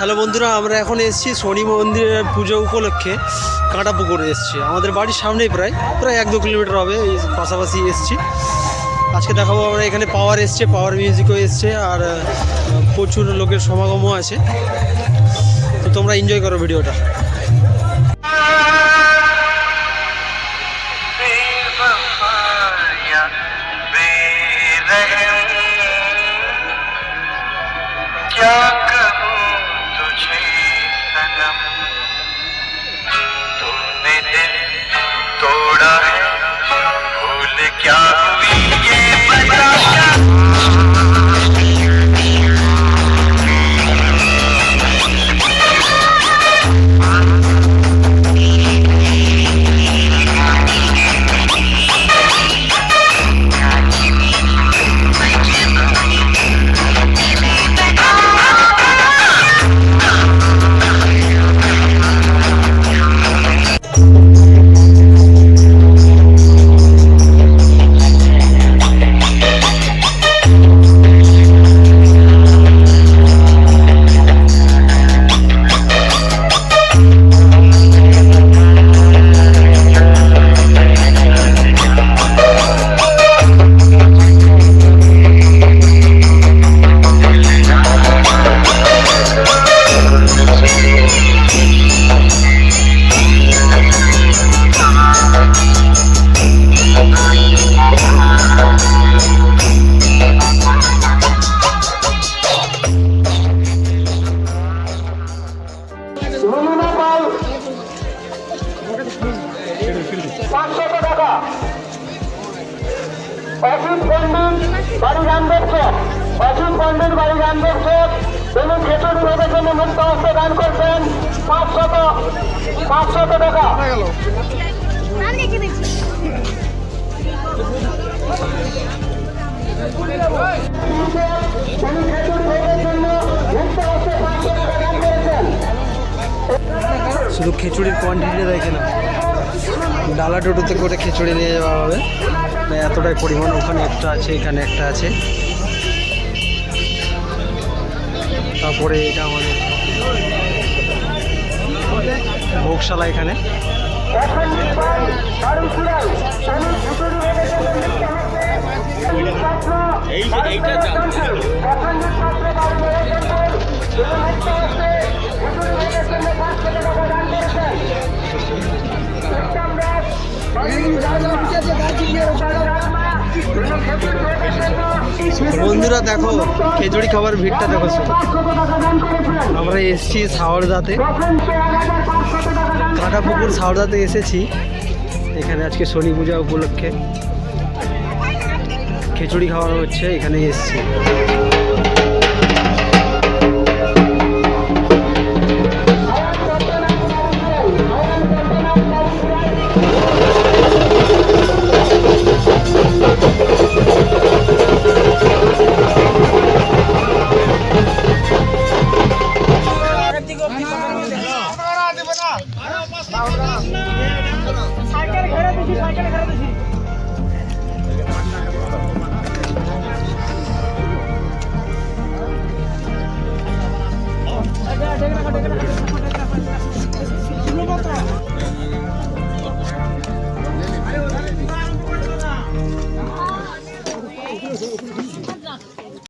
Hello বন্ধুরা, আমরা এখন এসেছি শনি মন্দিরের পুজো উপলক্ষে কাঁটাপুকুরে এসেছি। আমাদের বাড়ির সামনেই প্রায় প্রায় এক দু কিলোমিটার হবে, এই পাশাপাশি এসেছি। আজকে দেখাবো আমরা এখানে পাওয়ার এসছে, পাওয়ার মিউজিকও এসছে, আর প্রচুর লোকের সমাগমও আছে। তো তোমরা এনজয় করো ভিডিওটা। Yeah. तोड़ा है। भूल क्या हुई? পাঁচশত টাকা। অসিত পণ্ডিত বাড়ি রামদেব অসিত পণ্ডিত বাড়ি রামদেব তিনি ভোগের জন্য মুক্ত হস্তে দান করছেন। পাঁচশত পাঁচশত টাকা। তিনি জন্য মুক্ত হস্তে পাঁচশো টাকা দান করেছেন শুধু খিচুড়ির কোয়ান্টিটিটা দেখে না। ডালা টোটোতে করে খিচুড়ি নিয়ে যাওয়া হবে। মানে এতটাই পরিমাণ ওখানে একটা আছে, এখানে একটা আছে। তারপরে এটা আমাদের ভোগশালা এখানে। অসঞ্জিত বন্ধুরা দেখো, খিচুড়ি খাবার ভিড়টা দেখো আমরা এসছি সাওয়ারদাতে কাঁটাপুকুর সাওয়ারদাতে এসেছি। এখানে আজকে শনি পূজা উপলক্ষে। খিচুড়ি খাওয়ানো হচ্ছে এখানে এসছি। সাইকেলে খেলা দিছি